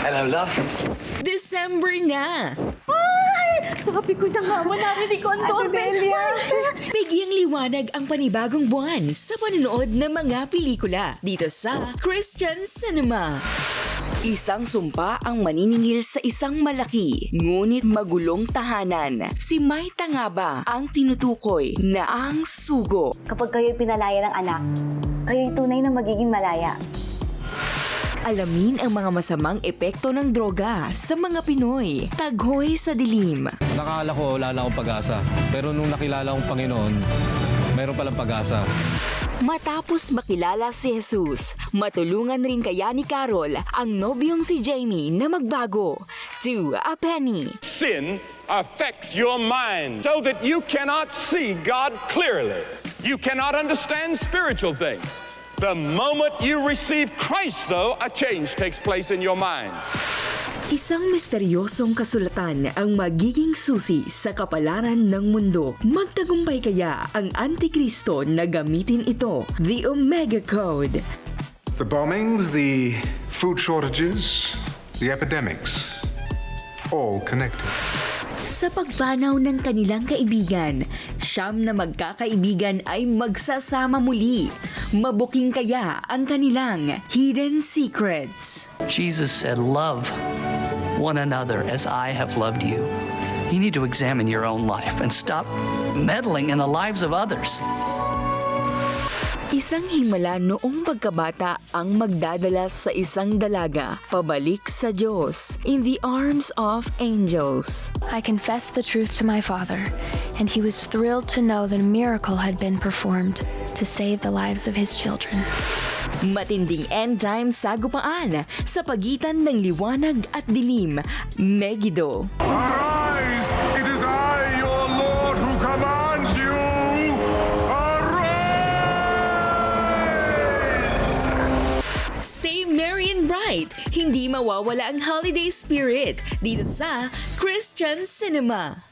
Hello, love. December na! Sabi ko na nga, narinig ko ang doorbell. Bigyang liwanag ang panibagong buwan sa panonood ng mga pelikula dito sa Christian Cinema. Isang sumpa ang maniningil sa isang malaki, ngunit magulong tahanan. Si May Tangaba ang tinutukoy na ang sugo. Kapag kayo'y pinalaya ng anak, kayo'y tunay na magiging malaya. Alamin ang mga masamang epekto ng droga sa mga Pinoy. Taghoy sa dilim. Nakala ko wala na akong pag-asa. Pero nung nakilala kong Panginoon, mayroon palang pag-asa. Matapos makilala si Jesus, matulungan rin kaya ni Carol ang nobyong si Jamie na magbago to a penny. sin affects your mind so that you cannot see God clearly. You cannot understand spiritual things. The moment you receive Christ, though, a change takes place in your mind. Isang misteryosong kasulatan ang magiging susi sa kapalaran ng mundo. Magtagumpay kaya ang Antikristo na gamitin ito, the Omega Code. The bombings, the food shortages, the epidemics, all connected. Sa pagpanaw ng kanilang kaibigan, siyam na magkakaibigan ay magsasama muli. Mabuking kaya ang kanilang hidden secrets. Jesus said, Love one another as I have loved you. You need to examine your own life and stop meddling in the lives of others. Isang himala noong pagkabata ang magdadala sa isang dalaga pabalik sa Diyos in the arms of angels. I confessed the truth to my father, and he was thrilled to know that a miracle had been performed to save the lives of his children. Matinding end time sagupaan sa pagitan ng liwanag at dilim. Megiddo. Arise! It is I, your Lord, who commands bright. Hindi mawawala ang holiday spirit dito sa Christian Cinema.